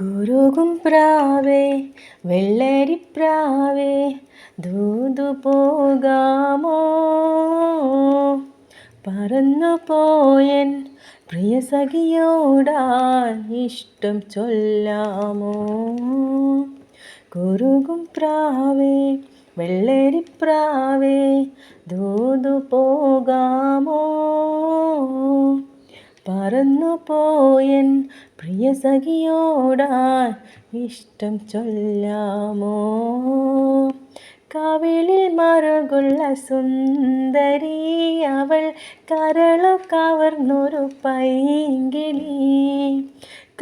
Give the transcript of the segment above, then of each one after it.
കുറുകും പ്രാവേ വെള്ളരിപ്രാവേ ദൂതു പോകാമോ? പറന്നു പോയൻ പ്രിയ സഖിയോടാൻ ഇഷ്ടം ചൊല്ലാമോ? കുറുകും പ്രാവേ വെള്ളരിപ്രാവേ ദൂതു പോകാമോ? പറന്നു പോയൻ പ്രിയ സഖിയോടാ ഇഷ്ടം ചൊല്ലാമോ? കവിളിൽ മറുകുള്ള സുന്ദരി അവൾ കരളു കവർന്നൊരു പൈങ്കിളി.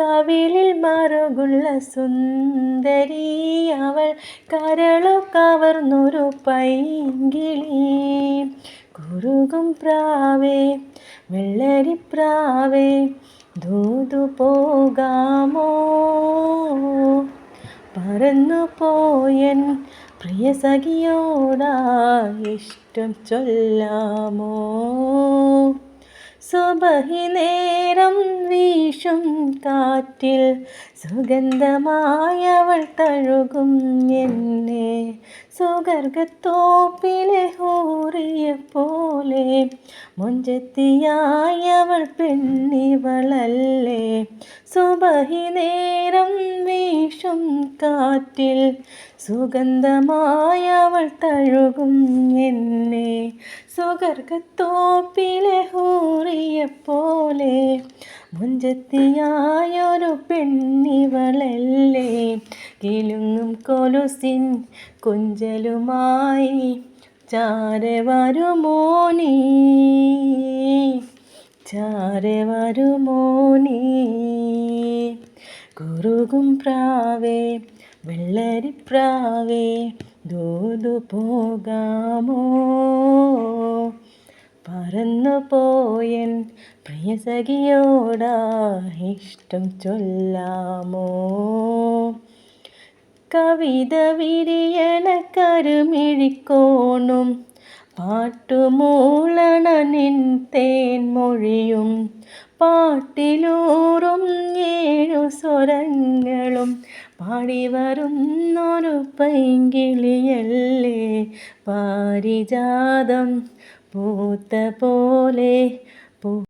കവിളിൽ മറുകുള്ള സുന്ദരി അവൾ കരളു കവർന്നൊരു പൈങ്കിളി. കുറുകും പ്രാവേ വെള്ളരിപ്രാവേ ദൂതു പോകാമോ? പറന്നു പോയൻ പ്രിയ സഖിയോടാ ഇഷ്ടം ചൊല്ലാമോ? സ്വബഹിനേ വീശും കാറ്റിൽ സുഗന്ധമായവൾ തഴുകും എന്നെ. സുഗർഗത്തോപ്പിലെ ഹൂറിയ പോലെ മുഞ്ചത്തിയായവൾ പെണ്ണിവളല്ലേ. സുബഹി നേരം വീശും കാറ്റിൽ സുഗന്ധമായവൾ തഴുകും എന്നെ. സുഗർഗത്തോപ്പിലെ ഹൂറിയ പോലെ മുഞ്ചത്തിയായൊരു പെണ്ണിവളല്ലേ? കിലുങ്ങും കൊലുസിൻ കുഞ്ചലുമായി ചാരെ ചാരവരുമോനി നീ? ചാരെ വരുമോ നീ? കുറുകും പ്രാവേ വെള്ളരിപ്രാവേ ദൂതു പോകാമോ പറന്നു പോയൻ പ്രിയ സഖിയോടാ ഇഷ്ടം ചൊല്ലാമോ? കവിത വിരിയണ കരുമിഴിക്കോണും പാട്ടുമൂളണ നിൻ തേൻമൊഴിയും പാട്ടിലൂറും ഏഴു സ്വരങ്ങളും പാടി വരുന്നൊരു പൈങ്കിളിയല്ലേ പാരിജാതം പൂത്ത പോലെ